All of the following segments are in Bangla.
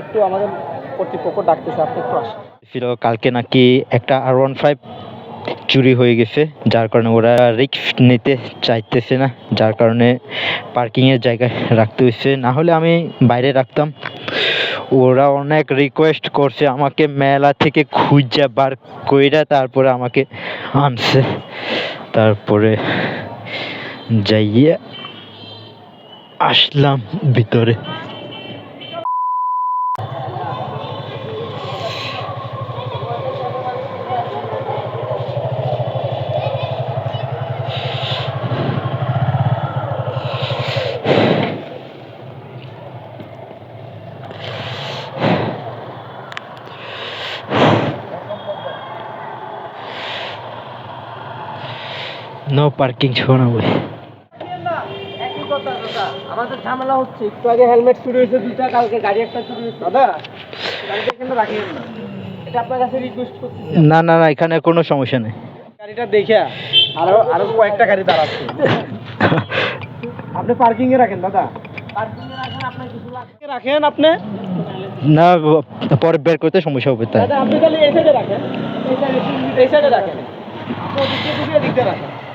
একটু আমাদের কর্তৃপক্ষ ডাকতেছে, আপনি একটু আসেন। ছিল কালকে নাকি একটা আর ওয়ান ফাইভ চুরি হয়ে গেছে, যার কারণে ওরা রিস্ক নিতে চাইতেছে না, যার কারণে পার্কিংয়ের জায়গায় রাখতে হয়েছে। না হলে আমি বাইরে রাখতাম। ওরা অনেক রিকোয়েস্ট করছে আমাকে মেলা থেকে খুঁজে বার কইরা তারপরে আমাকে আনছে। তারপরে যাইয়ে আসলাম ভিতরে। নো পার্কিং শোনা বই আমাদের ঝামেলা হচ্ছে। একটু আগে হেলমেট চুরি হয়েছে দুটা কালকে গাড়ি একটা চুরি হয়েছে। দাদা গাড়িটা এখানে রাখিয়েন না। এটা আপনার কাছে রিকোয়েস্ট করছি না না না এখানে কোনো সমস্যা নেই। গাড়িটা দেখে আরও আরও কয়েকটা গাড়ি দাঁড়াচ্ছে। আপনি পার্কিং এ রাখেন দাদা। পার্কিং এ রাখেন কিছু লাগবে? রাখেন আপনি। না পরে বের করতে সমস্যা হবে তাই। দাদা আপনি তাহলে এই সাইডে রাখেন। এই সাইডে রাখেন। আপনি ওদিক দিয়ে ঢুকে এদিক দিয়ে রাখেন। এখানে রাখিয়েন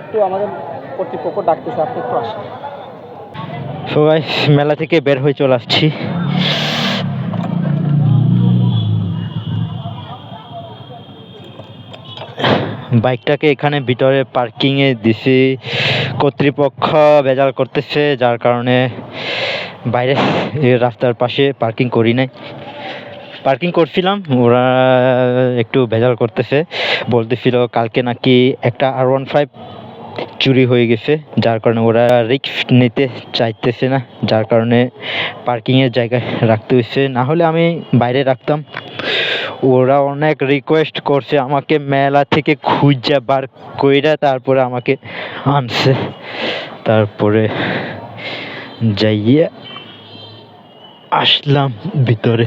একটু আমাদের কর্তৃপক্ষ ডাকতেছে আপনি একটু আসেন। সবাই মেলা থেকে বের হয়ে চলে আসছি। বাইকটাকে এখানে ভিতরে পার্কিংয়ে দিছি। কর্তৃপক্ষ ভেজাল করতেছে যার কারণে বাইরে রাস্তার পাশে পার্কিং করি নাই। পার্কিং করছিলাম, ওরা একটু ভেজাল করতেছে, বলতেছিল কালকে নাকি একটা আর ওয়ান ফাইভ চুরি হয়ে গেছে, যার কারণে ওরা রিস্ক নিতে চাইতেছে না, যার কারণে পার্কিংয়ের জায়গায় রাখতে হয়েছে। না হলে আমি বাইরে রাখতাম। ওরা অনেক রিকোয়েস্ট করছে, আমাকে মেলা থেকে খুঁজে বার কইরা তারপরে আমাকে আনছে। তারপরে যাইয়ে আসলাম ভিতরে।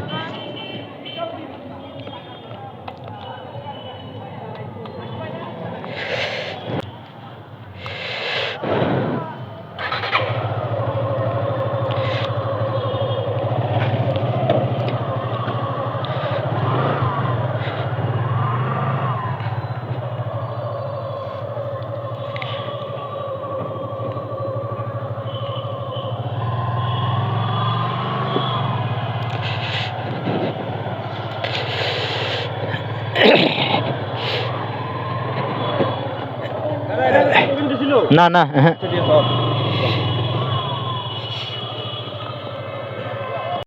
না না হ্যাঁ।